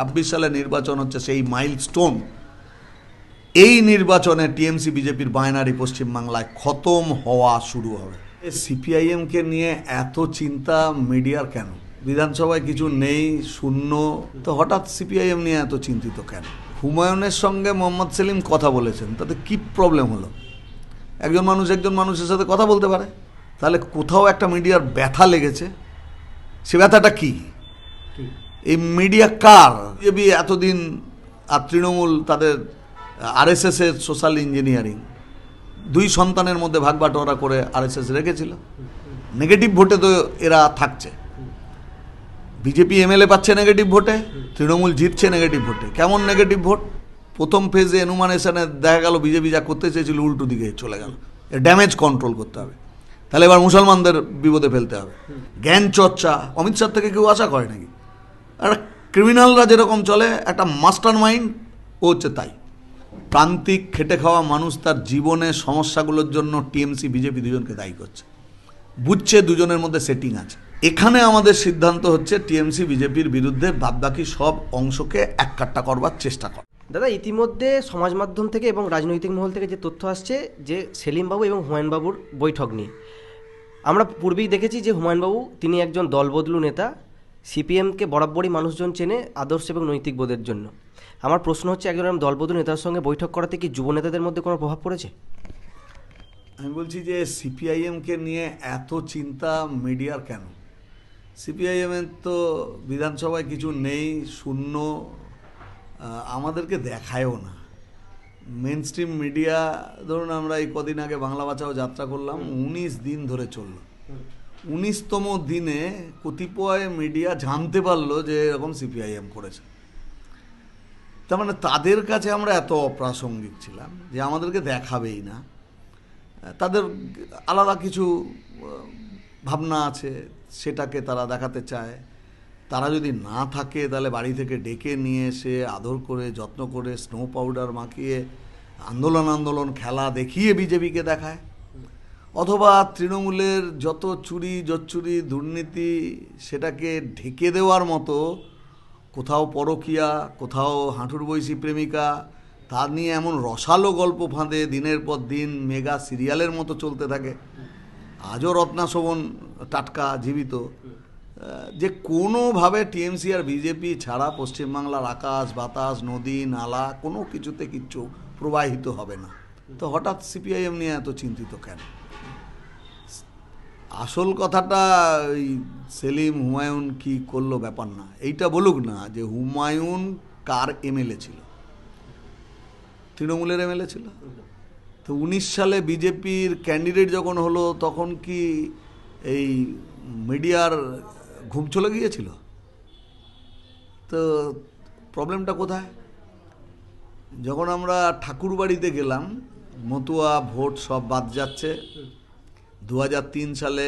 ছাব্বিশ সালে নির্বাচন হচ্ছে সেই মাইলস্টোন এই নির্বাচনে টিএমসি, বিজেপির বাইনারি পশ্চিমবাংলায় খতম হওয়া শুরু হবে। সিপিআইএমকে নিয়ে এত চিন্তা মিডিয়ার কেন? বিধানসভায় কিছু নেই, শূন্য। তো হঠাৎ সিপিআইএম নিয়ে এত চিন্তিত কেন? হুমায়ুনের সঙ্গে মোহাম্মদ সেলিম কথা বলেছেন, তাতে কি প্রবলেম হলো? একজন মানুষ একজন মানুষের সাথে কথা বলতে পারে। তাহলে কোথাও একটা মিডিয়ার ব্যথা লেগেছে। সে ব্যথাটা কী? এই মিডিয়া কার বিজেপি এতদিন আর তৃণমূল তাদের আরএসএস এর সোশ্যাল ইঞ্জিনিয়ারিং দুই সন্তানের মধ্যে ভাগ বাটোয়ারা করে আরএসএস রেখেছিল। নেগেটিভ ভোটে তো এরা থাকছে। বিজেপি এমএলএ পাচ্ছে নেগেটিভ ভোটে তৃণমূল জিতছে নেগেটিভ ভোটে কেমন নেগেটিভ ভোট প্রথম ফেজে এনুমানেশনে দেখা গেল, বিজেপি যা করতে চেয়েছিল উল্টো দিকে চলে গেল। ড্যামেজ কন্ট্রোল করতে হবে। তাহলে এবার মুসলমানদের বিপদে ফেলতে হবে। জ্ঞান চর্চা, অমিত শাহ থেকে কেউ আশা করে নাকি? একটা ক্রিমিনালরা যেরকম চলে, একটা মাস্টার মাইন্ড ও হচ্ছে তাই। প্রান্তিক খেটে খাওয়া মানুষ তার জীবনের সমস্যাগুলোর জন্য টিএমসি, বিজেপি দুজনকে দায়ী করছে। বুঝছে দুজনের মধ্যে সেটিং আছে। এখানে আমাদের সিদ্ধান্ত হচ্ছে টিএমসি, বিজেপির বিরুদ্ধে বাদবাকি সব অংশকে এক কাট্টা করবার চেষ্টা কর। দাদা, ইতিমধ্যে সমাজ মাধ্যম থেকে এবং রাজনৈতিক মহল থেকে যে তথ্য আসছে যে সেলিমবাবু এবং হুমায়ুনবাবুর বৈঠক নিয়ে, আমরা পূর্বেই দেখেছি যে হুমায়ুনবাবু তিনি একজন দলবদলু নেতা সিপিএমকে বরাবরই মানুষজন চেনে আদর্শ এবং নৈতিক বোধের জন্য। আমার প্রশ্ন হচ্ছে, একজন এরকম নেতার সঙ্গে বৈঠক করাতে কি যুব নেতাদের মধ্যে কোনো প্রভাব পড়েছে? আমি বলছি যে সিপিআইএমকে নিয়ে এত চিন্তা মিডিয়ার কেন? সিপিআইএমের তো বিধানসভায় কিছু নেই, শূন্য আমাদেরকে দেখায়ও না। মেন স্ট্রিম মিডিয়া, ধরুন আমরা এই কদিন আগে বাংলা বাঁচাও যাত্রা করলাম, উনিশ দিন ধরে চলল। উনিশতম দিনে কতিপয় মিডিয়া জানতে পারল যে এরকম সিপিআইএম করেছে। তার মানে তাদের কাছে আমরা এত অপ্রাসঙ্গিক ছিলাম যে আমাদেরকে দেখাবেই না। তাদের আলাদা কিছু ভাবনা আছে, সেটাকে তারা দেখাতে চায়। তারা যদি না থাকে, তাহলে বাড়ি থেকে ডেকে নিয়ে এসে আদর করে, যত্ন করে স্নো পাউডার মাখিয়ে, আন্দোলন আন্দোলন খেলা দেখিয়ে বিজেপিকে দেখায়। অথবা তৃণমূলের যত চুরি, জচ্চুরি, দুর্নীতি সেটাকে ঢেকে দেওয়ার মতো কোথাও পরকিয়া, কোথাও হাঁটুর বয়সী প্রেমিকা তার নিয়ে এমন রসালো গল্প ফাঁদে দিনের পর দিন মেগা সিরিয়ালের মতো চলতে থাকে। আজও রত্নাশোভন টাটকা জীবিত। যে কোনোভাবে টিএমসি আর বিজেপি ছাড়া পশ্চিমবাংলার আকাশ, বাতাস, নদী, নালা কোনো কিছুতে কিচ্ছু প্রবাহিত হবে না। তো হঠাৎ সিপিআইএম নিয়ে এত চিন্তিত কেন? আসল কথাটা ওই সেলিম হুমায়ুন কি করল ব্যাপার না। এইটা বলুক না যে হুমায়ুন কার এমএলএ ছিল? তৃণমূলের এমএলএ ছিল? তো উনিশ সালে বিজেপির ক্যান্ডিডেট যখন হলো, তখন কি এই মিডিয়ার ঘুম চলে গিয়েছিল? তো প্রবলেমটা কোথায়? যখন আমরা ঠাকুর বাড়িতে গেলাম, মতুয়া ভোট সব বাদ যাচ্ছে। দু হাজার তিন সালে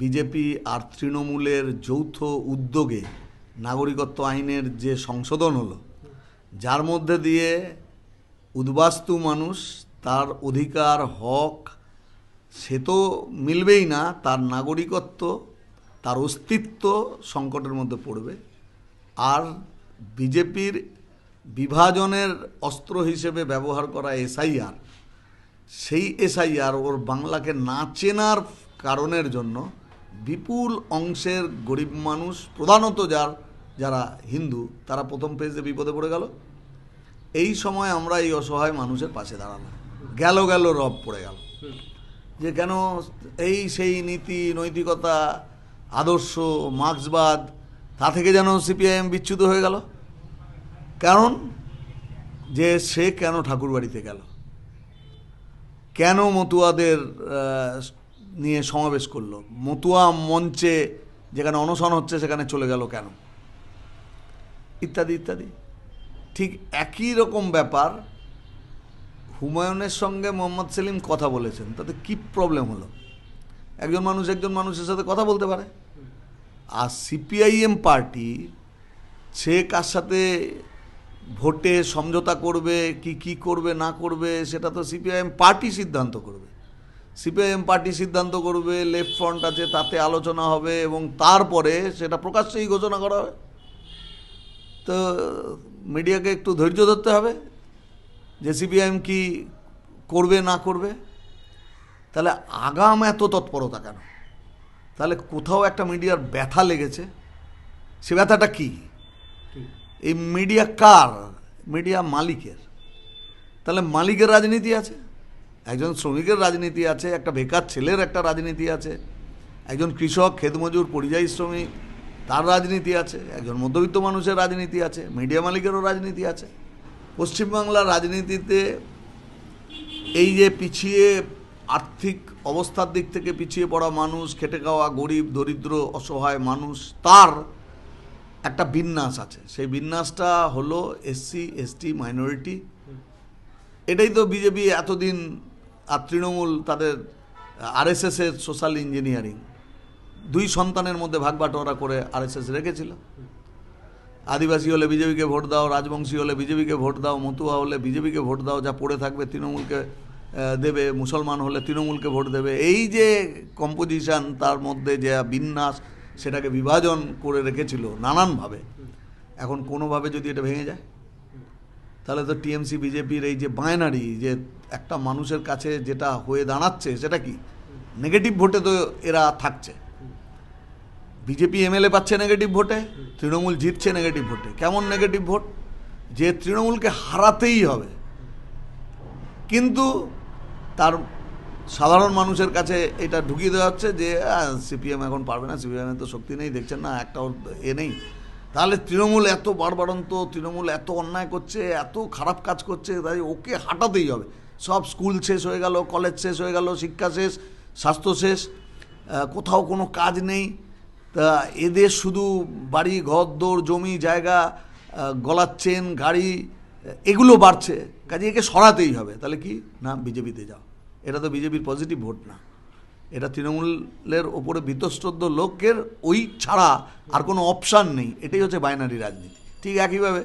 বিজেপি আর তৃণমূলের যৌথ উদ্যোগে নাগরিকত্ব আইনের যে সংশোধন হলো, যার মধ্যে দিয়ে উদ্বাস্তু মানুষ তার অধিকার, হক, সে তো মিলবেই না, তার নাগরিকত্ব, তার অস্তিত্ব সংকটের মধ্যে পড়বে। আর বিজেপির বিভাজনের অস্ত্র হিসেবে ব্যবহার করা এসআইআর সেই এসআইআর ওর বাংলাকে না চেনার কারণের জন্য বিপুল অংশের গরিব মানুষ, প্রধানত যার, যারা হিন্দু, তারা প্রথম পেজে বিপদে পড়ে গেল। এই সময় আমরা এই অসহায় মানুষের পাশে দাঁড়ালাম। গেল গেল রব পড়ে গেল। যে কেন এই সেই নীতি, নৈতিকতা, আদর্শ, মার্ক্সবাদ, তা থেকে যেন সিপিআইএম বিচ্যুত হয়ে গেল। কারণ যে সে কেন ঠাকুরবাড়িতে গেল? কেন মতুয়াদের নিয়ে সমাবেশ করল? মতুয়া মঞ্চে যেখানে অনশন হচ্ছে, সেখানে চলে গেল কেন? ইত্যাদি ইত্যাদি। ঠিক একই রকম ব্যাপার, হুমায়ুনের সঙ্গে মোহাম্মদ সেলিম কথা বলেছেন, তাতে কি প্রবলেম হলো? একজন মানুষ একজন মানুষের সাথে কথা বলতে পারে। আর সিপিআইএম পার্টি, সে কার সাথে ভোটে সমঝোতা করবে, কি কি করবে, না করবে, সেটা তো সিপিআইএম পার্টি সিদ্ধান্ত করবে। সিপিআইএম পার্টি সিদ্ধান্ত করবে, লেফট ফ্রন্ট আছে, তাতে আলোচনা হবে এবং তারপরে সেটা প্রকাশ্যেই ঘোষণা করা হবে। তো মিডিয়াকে একটু ধৈর্য ধরতে হবে যে সিপিআইএম কি করবে, না করবে। তাহলে আগাম এত তৎপরতা কেন? তাহলে কোথাও একটা মিডিয়ার ব্যথা লেগেছে। সে ব্যথাটা কি? এই মিডিয়া কার? মিডিয়া মালিকের। তাহলে মালিকের রাজনীতি আছে? একজন শ্রমিকের রাজনীতি আছে, একটা বেকার ছেলের একটা রাজনীতি আছে, একজন কৃষক ক্ষেতমজুর পরিযায়ী শ্রমিক, তার রাজনীতি আছে, একজন মধ্যবিত্ত মানুষের রাজনীতি আছে, মিডিয়া মালিকেরও রাজনীতি আছে। পশ্চিমবাংলার রাজনীতিতে এই যে পিছিয়ে আর্থিক অবস্থার দিক থেকে পিছিয়ে পড়া মানুষ, খেটে খাওয়া গরিব, দরিদ্র, অসহায় মানুষ, তার একটা বিন্যাস আছে। সেই বিন্যাসটা হলো এসসি এসটি মাইনরিটি এটাই তো বিজেপি এতদিন আর তৃণমূল তাদের আরএসএস এর সোশ্যাল ইঞ্জিনিয়ারিং দুই সন্তানের মধ্যে ভাগ বাটোয়ারা করে আরএসএস রেখেছিল। আদিবাসী হলে বিজেপিকে ভোট দাও, রাজবংশী হলে বিজেপিকে ভোট দাও, মতুয়া হলে বিজেপিকে ভোট দাও, যা পড়ে থাকবে তৃণমূলকে দেবে, মুসলমান হলে তৃণমূলকে ভোট দেবে। এই যে কম্পোজিশন তার মধ্যে যে বিন্যাস সেটাকে বিভাজন করে রেখেছিল নানানভাবে। এখন কোনোভাবে যদি এটা ভেঙে যায়, তাহলে তো টিএমসি, বিজেপির এই যে বায়নারি যে একটা মানুষের কাছে যেটা হয়ে দাঁড়াচ্ছে, সেটা কি? নেগেটিভ ভোটে তো এরা থাকছে। বিজেপি এমএলএ পাচ্ছে নেগেটিভ ভোটে, তৃণমূল জিতছে নেগেটিভ ভোটে। কেমন নেগেটিভ ভোট? যে তৃণমূলকে হারাতেই হবে। কিন্তু তার সাধারণ মানুষের কাছে এটা ঢুকিয়ে দেওয়া হচ্ছে যে সিপিএম এখন পারবে না সিপিএমের তো শক্তি নেই, দেখছেন না, একটা এ নেই। তাহলে তৃণমূল এত বাড়বাড়ন্ত তৃণমূল এত অন্যায় করছে, এত খারাপ কাজ করছে, তাই ওকে হাঁটাতেই হবে। সব স্কুল শেষ হয়ে গেল, কলেজ শেষ হয়ে গেল, শিক্ষা শেষ, স্বাস্থ্য শেষ কোথাও কোনো কাজ নেই। তা এদের শুধু বাড়ি, ঘর দৌড় জমি, জায়গা গলার চেন, গাড়ি, এগুলো বাড়ছে, কাজে একে সরাতেই হবে। তাহলে কি? না, বিজেপিতে যাও। এটা তো বিজেপির পজিটিভ ভোট না। এটা তৃণমূলের ওপরে বিতশ্রদ্ধ লোকের ওই ছাড়া আর কোনো অপশান নেই। এটাই হচ্ছে বাইনারি রাজনীতি। ঠিক একইভাবে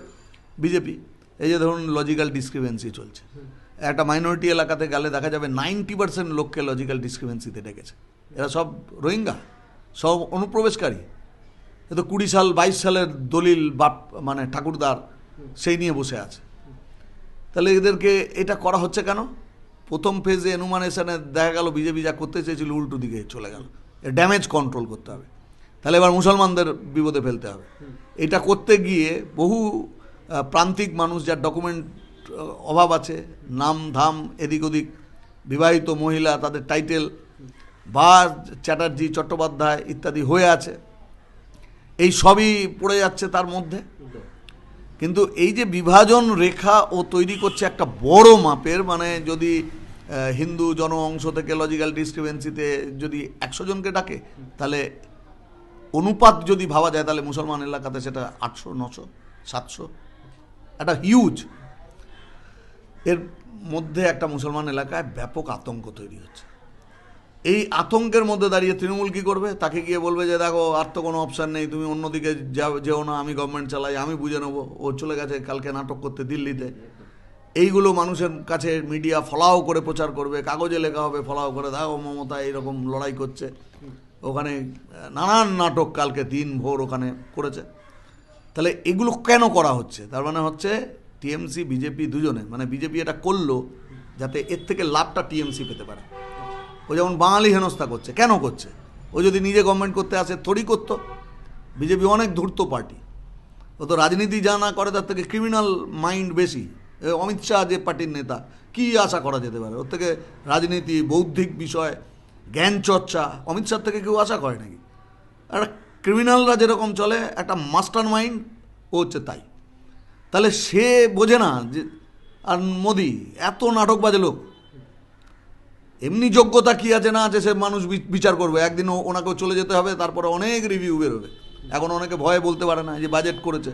বিজেপি, এই যে ধরুন লজিক্যাল ডিসক্রিপেন্সি চলছে। একটা মাইনরিটি এলাকাতে গেলে দেখা যাবে নাইনটি পার্সেন্ট লোককে লজিক্যাল ডিসক্রিপেন্সিতে ডেকেছে। এরা সব রোহিঙ্গা, সব অনুপ্রবেশকারী। এ তো কুড়ি সাল, বাইশ সালের দলিল বাপ মানে ঠাকুরদার, সেই নিয়ে বসে আছে। তাহলে এদেরকে এটা করা হচ্ছে কেন? প্রথম ফেজে এনুমানেশনে দেখা গেল বিজেপি যা করতে চেয়েছিল, উল্টো দিকে চলে গেল। ড্যামেজ কন্ট্রোল করতে হবে। তাহলে এবার মুসলমানদের বিপদে ফেলতে হবে। এটা করতে গিয়ে বহু প্রান্তিক মানুষ যার ডকুমেন্ট অভাব আছে, নাম, ধাম, এদিক ওদিক, বিবাহিত মহিলা, তাদের টাইটেল বা চ্যাটার্জি, চট্টোপাধ্যায় ইত্যাদি হয়ে আছে। এই সবই পড়ে যাচ্ছে তার মধ্যে। কিন্তু এই যে বিভাজন রেখা ও তৈরি করছে একটা বড় মাপের মানে যদি হিন্দু জন অংশ থেকে লজিক্যাল ডিসক্রিপেন্সিতে যদি একশো জনকে ডাকে, তাহলে অনুপাত যদি ভাবা যায়, তাহলে মুসলমান এলাকাতে সেটা আটশো, নশো, সাতশো, একটা হিউজ এর মধ্যে একটা মুসলমান এলাকায় ব্যাপক আতঙ্ক তৈরি হচ্ছে। এই আতঙ্কের মধ্যে দাঁড়িয়ে তৃণমূল কী করবে? তাকে গিয়ে বলবে যে, দেখো, আর তো কোনো অপশান নেই। তুমি অন্যদিকে যাও না, আমি গভর্নমেন্ট চালাই, আমি বুঝে নেব। ও চলে গেছে, কালকে নাটক করতে দিল্লিতে। এইগুলো মানুষের কাছে মিডিয়া ফলাও করে প্রচার করবে, কাগজে লেখা হবে, ফলাও করে, দেখো, মমতা এইরকম লড়াই করছে। ওখানে নানান নাটক কালকে দিন ভোর ওখানে করেছে। তাহলে এগুলো কেন করা হচ্ছে? তার মানে হচ্ছে, টিএমসি, বিজেপি দুজনে মানে বিজেপি এটা করল যাতে এর থেকে লাভটা টিএমসি পেতে পারে। ও যেমন বাঙালি হেনস্থা করছে, কেন করছে? ও যদি নিজে গভর্নমেন্ট করতে আসে থরি করতো। বিজেপি অনেক ধূর্ত পার্টি। ও তো রাজনীতি যা না করে, তার থেকে ক্রিমিনাল মাইন্ড বেশি। অমিত শাহ যে পার্টির নেতা, কি আশা করা যেতে পারে? ওর থেকে রাজনীতি, বৌদ্ধিক বিষয়, জ্ঞান চর্চা, অমিত শাহ থেকে কেউ আশা করে নাকি? একটা ক্রিমিনালরা যেরকম চলে, একটা মাস্টার মাইন্ড ও হচ্ছে তাই। তাহলে সে বোঝে না যে, আর মোদি, এত নাটকবাজে লোক। এমনি যোগ্যতা কি আছে, না আছে, সে মানুষ বিচার করবে। একদিন ওনাকেও চলে যেতে হবে, তারপরে অনেক রিভিউ বেরোবে। এখন অনেকে ভয়ে বলতে পারে না যে বাজেট করেছে।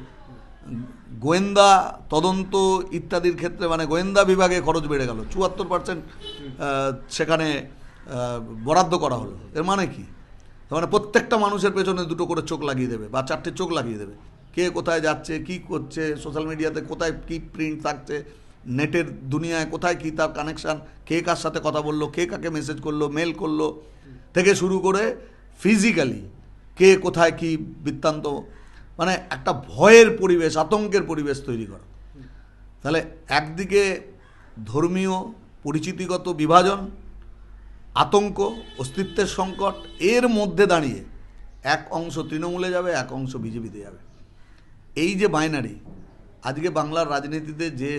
গোয়েন্দা তদন্ত ইত্যাদির ক্ষেত্রে মানে গোয়েন্দা বিভাগে খরচ বেড়ে গেল। চুয়াত্তর পার্সেন্ট সেখানে বরাদ্দ করা হলো। এর মানে কি? মানে প্রত্যেকটা মানুষের পেছনে দুটো করে চোখ লাগিয়ে দেবে, বা চারটে চোখ লাগিয়ে দেবে। কে কোথায় যাচ্ছে, কি করছে সোশ্যাল মিডিয়াতে কোথায় কি প্রিন্ট থাকছে নেটের দুনিয়ায় কোথায় কি তার কানেকশান কে কার সাথে কথা বলল? কে কাকে মেসেজ করল? মেল করল? থেকে শুরু করে ফিজিক্যালি কে কোথায় কি বৃত্তান্ত মানে একটা ভয়ের পরিবেশ, আতঙ্কের পরিবেশ তৈরি করা। তাহলে একদিকে ধর্মীয়, পরিচিতিগত বিভাজন, আতঙ্ক, অস্তিত্বের সংকট, এর মধ্যে দাঁড়িয়ে এক অংশ তৃণমূলে যাবে, এক অংশ বিজেপিতে যাবে। এই যে বাইনারি আজকে বাংলার রাজনীতিতে যে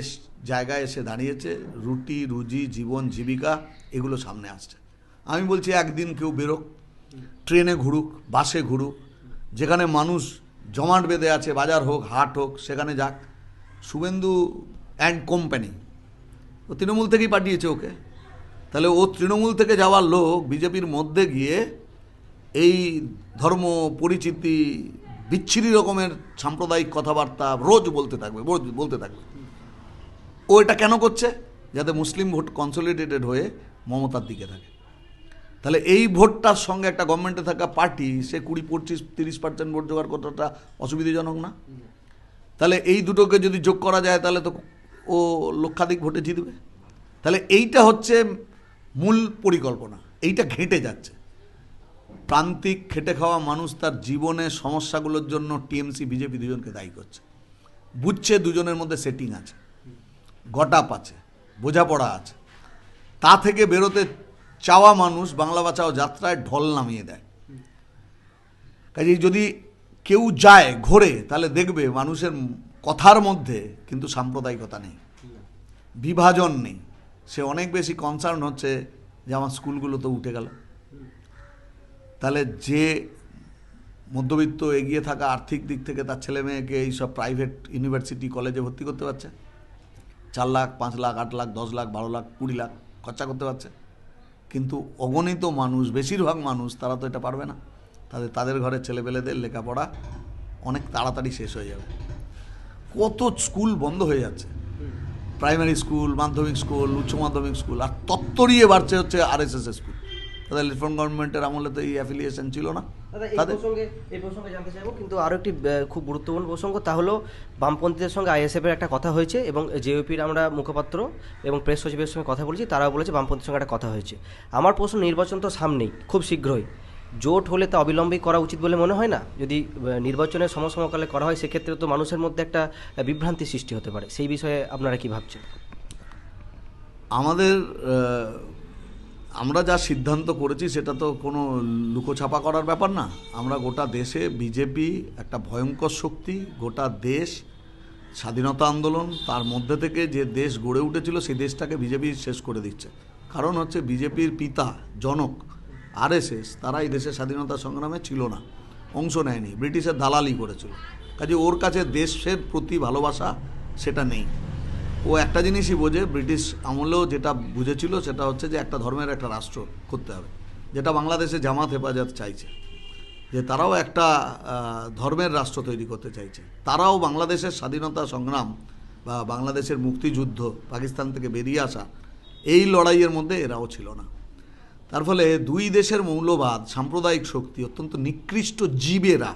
জায়গায় এসে দাঁড়িয়েছে, রুটি, রুজি, জীবন, জীবিকা, এগুলো সামনে আসছে। আমি বলছি একদিন কেউ বেরোক, ট্রেনে ঘুরুক, বাসে ঘুরুক, যেখানে মানুষ জমাট বেঁধে আছে, বাজার হোক, হাট হোক, সেখানে যাক। শুভেন্দু অ্যান্ড কোম্পানি, ও তৃণমূল থেকেই পাঠিয়েছে ওকে। তাহলে ও তৃণমূল থেকে যাওয়ার লোক বিজেপির মধ্যে গিয়ে এই ধর্ম পরিচিতি বিচ্ছিরি রকমের সাম্প্রদায়িক কথাবার্তা রোজ বলতে থাকবে, রোজ বলতে থাকবে। ও এটা কেন করছে? যাতে মুসলিম ভোট কনসলিডেটেড হয়ে মমতার দিকে থাকে। তাহলে এই ভোটটার সঙ্গে একটা গভর্নমেন্টে থাকা পার্টি সে কুড়ি, পঁচিশ, তিরিশ পার্সেন্ট ভোট জোগাড় করাটা অসুবিধাজনক না? তাহলে এই দুটোকে যদি যোগ করা যায়, তাহলে তো ও লক্ষাধিক ভোটে জিতবে। তাহলে এইটা হচ্ছে মূল পরিকল্পনা। এইটা ঘেঁটে যাচ্ছে। প্রান্তিক খেটে খাওয়া মানুষ তার জীবনের সমস্যাগুলোর জন্য টিএমসি, বিজেপি দুজনকে দায়ী করছে। বুঝছে দুজনের মধ্যে সেটিং আছে গটাপ আছে, বোঝাপড়া আছে। তা থেকে বেরোতে চাওয়া মানুষ বাংলা বাঁচাও যাত্রায় ঢল নামিয়ে দেয়। কাজেই যদি কেউ যায় ঘোরে, তাহলে দেখবে মানুষের কথার মধ্যে কিন্তু সাম্প্রদায়িকতা নেই। বিভাজন নেই। সে অনেক বেশি কনসার্ন হচ্ছে যে আমার স্কুলগুলো তো উঠে গেল। তাহলে যে মধ্যবিত্ত এগিয়ে থাকা আর্থিক দিক থেকে তার ছেলে মেয়েকে এইসব প্রাইভেট ইউনিভার্সিটি কলেজে ভর্তি করতে পারছে? চার লাখ পাঁচ লাখ আট লাখ দশ লাখ বারো লাখ কুড়ি লাখ খরচা করতে পারছে। কিন্তু অগণিত মানুষ বেশিরভাগ মানুষ তারা তো এটা পারবে না। তাদের তাদের ঘরের ছেলেপেলেদের লেখাপড়া অনেক তাড়াতাড়ি শেষ হয়ে যাবে। কত স্কুল বন্ধ হয়ে যাচ্ছে। প্রাইমারি স্কুল মাধ্যমিক স্কুল উচ্চ মাধ্যমিক স্কুল আর তত্তরিয়ে বাড়ছে হচ্ছে আরএসএস স্কুল। তাদের রিফর্ম গভর্নমেন্টের আমলে তো এই অ্যাফিলিয়েশন ছিল না। এই তাদের প্রসঙ্গে এই প্রসঙ্গে জানতে চাইব কিন্তু আরও একটি খুব গুরুত্বপূর্ণ প্রসঙ্গ তা হলো বামপন্থীদের সঙ্গে আইএসএফ এর একটা কথা হয়েছে এবং জেওপির আমরা মুখপাত্র এবং প্রেস সচিবের সঙ্গে কথা বলেছি তারাও বলেছে বামপন্থীর সঙ্গে একটা কথা হয়েছে। আমার প্রশ্ন নির্বাচন তো সামনেই খুব শীঘ্রই। জোট হলে তা অবিলম্বেই করা উচিত বলে মনে হয় না? যদি নির্বাচনের সমসমকালে করা হয় সেক্ষেত্রে তো মানুষের মধ্যে একটা বিভ্রান্তি সৃষ্টি হতে পারে। সেই বিষয়ে আপনারা কি ভাবছেন? আমাদের আমরা যা সিদ্ধান্ত করেছি, সেটা তো কোনো লুকোছাপা করার ব্যাপার না। আমরা গোটা দেশে বিজেপি একটা ভয়ঙ্কর শক্তি, গোটা দেশ স্বাধীনতা আন্দোলন, তার মধ্যে থেকে যে দেশ গড়ে উঠেছিল, সেই দেশটাকে বিজেপি শেষ করে দিচ্ছে। কারণ হচ্ছে বিজেপির পিতা, জনক, আরএসএস, তারা এই দেশের স্বাধীনতা সংগ্রামে ছিল না, অংশ নেয়নি, ব্রিটিশের দালালি করেছিল। কাজে ওর কাছে দেশের প্রতি ভালোবাসা, সেটা নেই। ও একটা জিনিসই বোঝে, ব্রিটিশ আমলেও যেটা বুঝেছিল সেটা হচ্ছে যে একটা ধর্মের একটা রাষ্ট্র করতে হবে, যেটা বাংলাদেশে জামাত হেফাজত চাইছে, যে তারাও একটা ধর্মের রাষ্ট্র তৈরি করতে চাইছে। তারাও বাংলাদেশের স্বাধীনতা সংগ্রাম বা বাংলাদেশের মুক্তিযুদ্ধ, পাকিস্তান থেকে বেরিয়ে আসা, এই লড়াইয়ের মধ্যে এরাও ছিল না। তার ফলে দুই দেশের মৌলবাদ, সাম্প্রদায়িক শক্তি, অত্যন্ত নিকৃষ্ট জীবেরা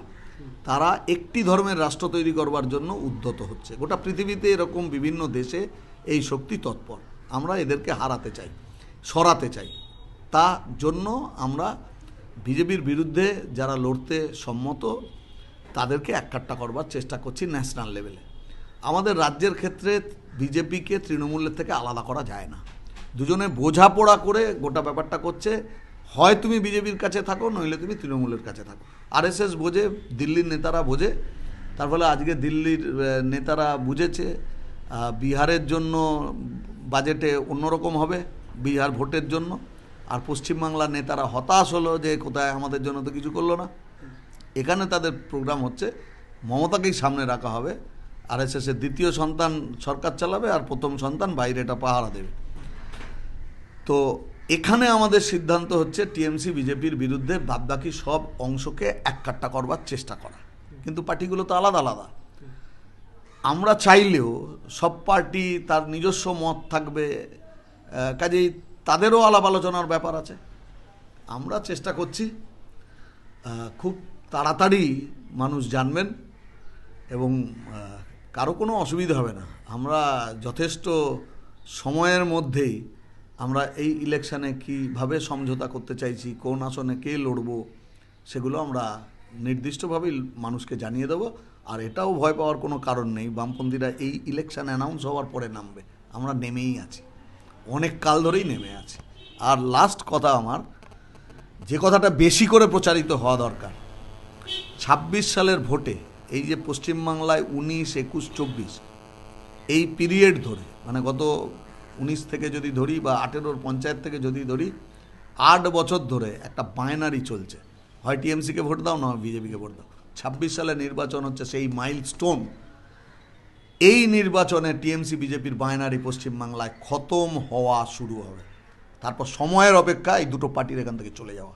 তারা একটি ধর্মের রাষ্ট্র তৈরি করবার জন্য উদ্যত হচ্ছে। গোটা পৃথিবীতে এরকম বিভিন্ন দেশে এই শক্তি তৎপর। আমরা এদেরকে হারাতে চাই, সরাতে চাই। তা জন্য আমরা বিজেপির বিরুদ্ধে যারা লড়তে সম্মত, তাদেরকে এককাট্টা করবার চেষ্টা করছি ন্যাশনাল লেভেলে। আমাদের রাজ্যের ক্ষেত্রে বিজেপিকে তৃণমূলের থেকে আলাদা করা যায় না। দুজনে বোঝাপড়া করে গোটা ব্যাপারটা করছে হয় তুমি বিজেপির কাছে থাকো, নইলে তুমি তৃণমূলের কাছে থাকো। আরএসএস বোঝে, দিল্লির নেতারা বোঝে, তার ফলে আজকে দিল্লির নেতারা বুঝেছে বিহারের জন্য বাজেটে অন্যরকম হবে, বিহার ভোটের জন্য। আর পশ্চিমবাংলার নেতারা হতাশ হলো যে কোথায় আমাদের জন্য তো কিছু করল না। এখানে তাদের প্রোগ্রাম হচ্ছে, মমতাকেই সামনে রাখা হবে। আর এস এর দ্বিতীয় সন্তান সরকার চালাবে আর প্রথম সন্তান বাইরেটা পাহারা দেবে। তো এখানে আমাদের সিদ্ধান্ত হচ্ছে টিএমসি, বিজেপির বিরুদ্ধে বাদবাকি সব অংশকে এককাট্টা করবার চেষ্টা করা। কিন্তু পার্টিগুলো তো আলাদা আলাদা। আমরা চাইলেও সব পার্টি তার নিজস্ব মত থাকবে কাজেই তাদেরও আলাপ আলোচনার ব্যাপার আছে। আমরা চেষ্টা করছি খুব তাড়াতাড়ি মানুষ জানবেন এবং কারও কোনো অসুবিধা হবে না। আমরা যথেষ্ট সময়ের মধ্যেই আমরা এই ইলেকশানে কীভাবে সমঝোতা করতে চাইছি, কোন আসনে কে লড়ব, সেগুলো আমরা নির্দিষ্টভাবেই মানুষকে জানিয়ে দেবো। আর এটাও ভয় পাওয়ার কোনো কারণ নেই, বামপন্থীরা এই ইলেকশান অ্যানাউন্স হওয়ার পরে নামবে। আমরা নেমেই আছি। অনেক কাল ধরেই নেমে আছি। আর লাস্ট কথা আমার, যে কথাটা বেশি করে প্রচারিত হওয়া দরকার, ছাব্বিশ সালের ভোটে এই যে পশ্চিমবাংলায় উনিশ, একুশ, চব্বিশ, এই পিরিয়ড ধরে মানে গত উনিশ থেকে যদি ধরি বা আঠেরোর পঞ্চায়েত থেকে যদি ধরি, আট বছর ধরে একটা বায়নারি চলছে। হয় টিএমসিকে ভোট দাও, না বিজেপিকে ভোট দাও। ছাব্বিশ সালে নির্বাচন হচ্ছে সেই মাইল স্টোন এই নির্বাচনে টিএমসি, বিজেপির বায়নারি পশ্চিমবাংলায় খতম হওয়া শুরু হবে। তারপর সময়ের অপেক্ষা এই দুটো পার্টির এখান থেকে চলে যাওয়া।